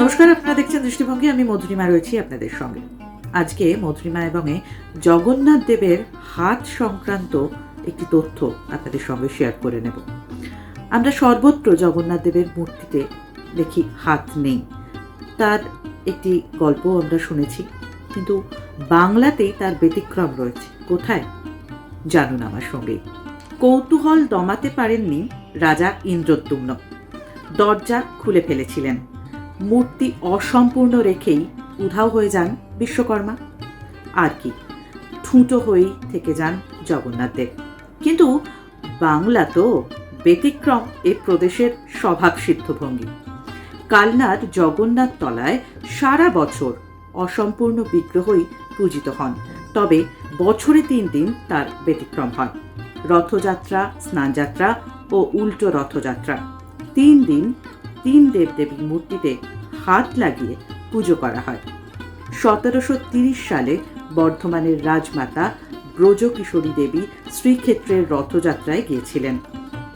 নমস্কার, আপনারা দেখছেন দৃষ্টিভঙ্গি। আমি মধুরিমা রয়েছি আপনাদের সঙ্গে। আজকে মধুরিমা এবং জগন্নাথ দেবের হাত সংক্রান্ত একটি তথ্য আপনাদের সঙ্গে শেয়ার করে নেব। আমরা সর্বত্র জগন্নাথ দেবের মূর্তিতে দেখি হাত নেই। তার একটি গল্প আমরা শুনেছি, কিন্তু বাংলাতেই তার ব্যতিক্রম রয়েছে। কোথায়? জানুন আমার সঙ্গে। কৌতূহল দমাতে পারেননি রাজা ইন্দ্রদ্যুম্ন। দরজা খুলে ফেলেছিলেন। মূর্তি অসম্পূর্ণ রেখেই উধাও হয়ে যান বিশ্বকর্মা। আর কি, ঠুঁটো হয়েই থেকে যান জগন্নাথ দেব। কিন্তু বাংলা তো ব্যতিক্রম এ প্রদেশের স্বভাব সিদ্ধ ভঙ্গি কালনার জগন্নাথ তলায় সারা বছর অসম্পূর্ণ বিগ্রহই পূজিত হন, তবে বছরে তিন দিন তার ব্যতিক্রম হয়। রথযাত্রা, স্নানযাত্রা ও উল্টো রথযাত্রা। তিন দিন তিন দেবদেবীর মূর্তিতে হাত লাগিয়ে পুজো করা হয়। সতেরোশো তিরিশ সালে বর্ধমানের রাজমাতা ব্রজকিশোরী দেবী শ্রীক্ষেত্রের রথযাত্রায় গিয়েছিলেন।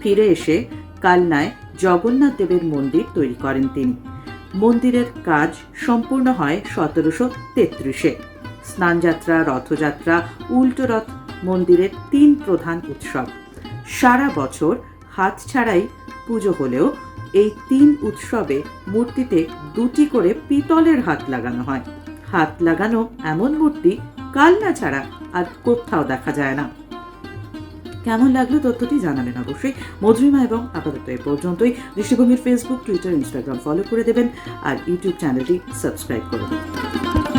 ফিরে এসে কালনায় জগন্নাথ দেবের মন্দির তৈরি করেন তিনি। মন্দিরের কাজ সম্পূর্ণ হয় সতেরোশো তেত্রিশে। স্নানযাত্রা, রথযাত্রা, উল্টো রথ মন্দিরের তিন প্রধান উৎসব। সারা বছর হাত ছাড়াই পুজো হলেও এই তিন উৎসবে মূর্তিতে দুটি করে পিতলের হাত লাগানো হয়। হাত লাগানো এমন মূর্তি কালনা ছাড়া আর কোথাও দেখা যায় না। কেমন লাগল তথ্যটি জানাবেন অবশ্যই মধুরিমা এবং আপাতত এ পর্যন্তই। দৃষ্টিভঙ্গির ফেসবুক টুইটার ইনস্টাগ্রাম ফলো করে দেবেন আর ইউটিউব চ্যানেলটি সাবস্ক্রাইব করে দেবেন।